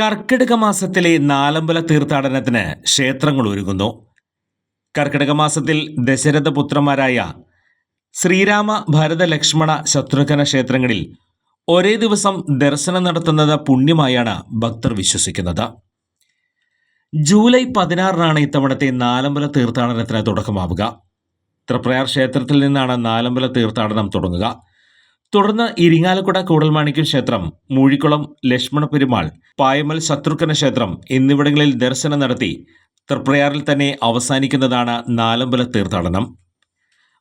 കർക്കിടക മാസത്തിലെ നാലമ്പല തീർത്ഥാടനത്തിന് ക്ഷേത്രങ്ങൾ ഒരുങ്ങുന്നു. കർക്കിടക മാസത്തിൽ ദശരഥപുത്രന്മാരായ ശ്രീരാമ ഭരത ലക്ഷ്മണ ശത്രുഘ്ന ക്ഷേത്രങ്ങളിൽ ഒരേ ദിവസം ദർശനം നടത്തുന്നത് പുണ്യമായാണ് ഭക്തർ വിശ്വസിക്കുന്നത്. ജൂലൈ പതിനാറിനാണ് ഇത്തവണത്തെ നാലമ്പല തീർത്ഥാടനത്തിന് തുടക്കമാവുക. തൃപ്രയാർ ക്ഷേത്രത്തിൽ നിന്നാണ് നാലമ്പല തീർത്ഥാടനം തുടങ്ങുക. തുടർന്ന് ഇരിങ്ങാലക്കുട കൂടൽമാണിക്യം ക്ഷേത്രം മൂഴിക്കുളം ലക്ഷ്മണ പെരുമാൾ പായമൽ ശത്രുഘ്ന ക്ഷേത്രം എന്നിവിടങ്ങളിൽ ദർശനം നടത്തി തൃപ്രയാറിൽ തന്നെ അവസാനിക്കുന്നതാണ് നാലമ്പല തീർത്ഥാടനം.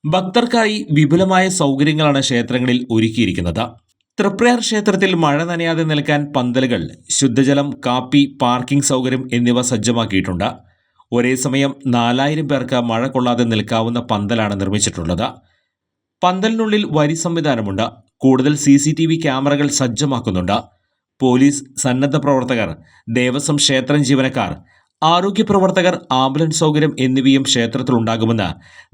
ഭക്തർക്കായി വിപുലമായ സൗകര്യങ്ങളാണ് ക്ഷേത്രങ്ങളിൽ ഒരുക്കിയിരിക്കുന്നത്. തൃപ്രയാർ ക്ഷേത്രത്തിൽ മഴ നനയാതെ നിൽക്കാൻ പന്തലുകൾ ശുദ്ധജലം കാപ്പി പാർക്കിംഗ് സൗകര്യം എന്നിവ സജ്ജമാക്കിയിട്ടുണ്ട്. ഒരേ സമയം നാലായിരം പേർക്ക് മഴ കൊള്ളാതെ നിൽക്കാവുന്ന പന്തലാണ് നിർമ്മിച്ചിട്ടുള്ളത്. പന്തലിനുള്ളിൽ വരി സംവിധാനമുണ്ട്. കൂടുതൽ സി സി ടി വി ക്യാമറകൾ സജ്ജമാക്കുന്നുണ്ട്. പോലീസ് സന്നദ്ധ പ്രവർത്തകർ ദേവസ്വം ക്ഷേത്രം ജീവനക്കാർ ആരോഗ്യ പ്രവർത്തകർ ആംബുലൻസ് സൗകര്യം എന്നിവയും ക്ഷേത്രത്തിൽ ഉണ്ടാകുമെന്ന്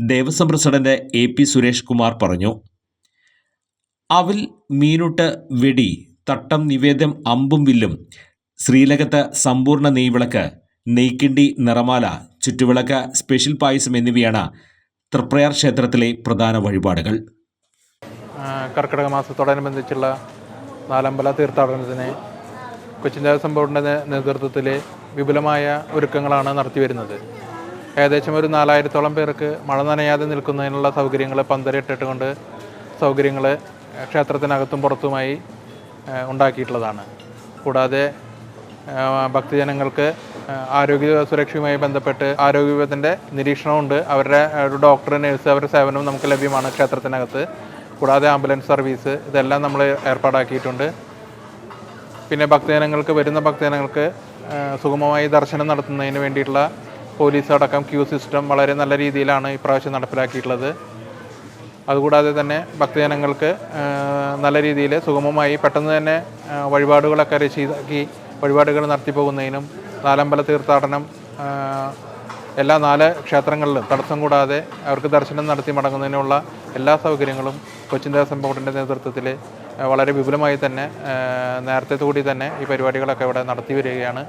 Devaswom president A P Suresh Kumar പറഞ്ഞു. അവിൽ മീനുട്ട് വെടി തട്ടം നിവേദ്യം അമ്പും വില്ലും ശ്രീലകത്ത് സമ്പൂർണ നെയ്വിളക്ക് നെയ്ക്കിണ്ടി നിറമാല ചുറ്റുവിളക്ക് സ്പെഷ്യൽ പായസം എന്നിവയാണ് തൃപ്രയാർ ക്ഷേത്രത്തിലെ പ്രധാന വഴിപാടുകൾ. കർക്കിടക മാസത്തോടനുബന്ധിച്ചുള്ള നാലമ്പല തീർത്ഥാടനത്തിന് കൊച്ചിൻ ദേവസ്വം ബോർഡിന്റെ നേതൃത്വത്തിൽ വിപുലമായ ഒരുക്കങ്ങളാണ് നടത്തിവരുന്നത് ഏകദേശം ഒരു നാലായിരത്തോളം പേർക്ക് മഴ നനയാതെ നിൽക്കുന്നതിനുള്ള സൗകര്യങ്ങൾ പന്തലിട്ടിട്ടുകൊണ്ട് സൗകര്യങ്ങൾ ക്ഷേത്രത്തിനകത്തും പുറത്തുമായി ഉണ്ടാക്കിയിട്ടുള്ളതാണ്. കൂടാതെ ഭക്തജനങ്ങൾക്ക് ആരോഗ്യ സുരക്ഷയുമായി ബന്ധപ്പെട്ട് ആരോഗ്യ വിഭാഗത്തിന്റെ നിരീക്ഷണമുണ്ട്. അവരുടെ ഡോക്ടർ നഴ്സ് അവരുടെ സേവനവും നമുക്ക് ലഭ്യമാണ് ക്ഷേത്രത്തിനകത്ത്. കൂടാതെ ആംബുലൻസ് സർവീസ് ഇതെല്ലാം നമ്മൾ ഏർപ്പാടാക്കിയിട്ടുണ്ട്. പിന്നെ ഭക്തജനങ്ങൾക്ക് വരുന്ന ഭക്തജനങ്ങൾക്ക് സുഗമമായി ദർശനം നടത്തുന്നതിന് വേണ്ടിയിട്ടുള്ള പോലീസ് അടക്കം ക്യൂ സിസ്റ്റം വളരെ നല്ല രീതിയിലാണ് ഇപ്രാവശ്യം നടപ്പിലാക്കിയിട്ടുള്ളത്. അതുകൂടാതെ തന്നെ ഭക്തജനങ്ങൾക്ക് നല്ല രീതിയിൽ സുഗമമായി പെട്ടെന്ന് തന്നെ വഴിപാടുകളൊക്കെ രചിതാക്കി വഴിപാടുകൾ നടത്തിപ്പോകുന്നതിനും നാലമ്പല തീർത്ഥാടനം എല്ലാ നാല് ക്ഷേത്രങ്ങളിലും തടസ്സം കൂടാതെ അവർക്ക് ദർശനം നടത്തി മടങ്ങുന്നതിനുള്ള എല്ലാ സൗകര്യങ്ങളും കൊച്ചിൻ ദേവസ്വം ബോർഡിന്റെ നേതൃത്വത്തിൽ വളരെ വിപുലമായി തന്നെ നേരത്തെ കൂടി തന്നെ ഈ പരിപാടികളൊക്കെ ഇവിടെ നടത്തി വരികയാണ്.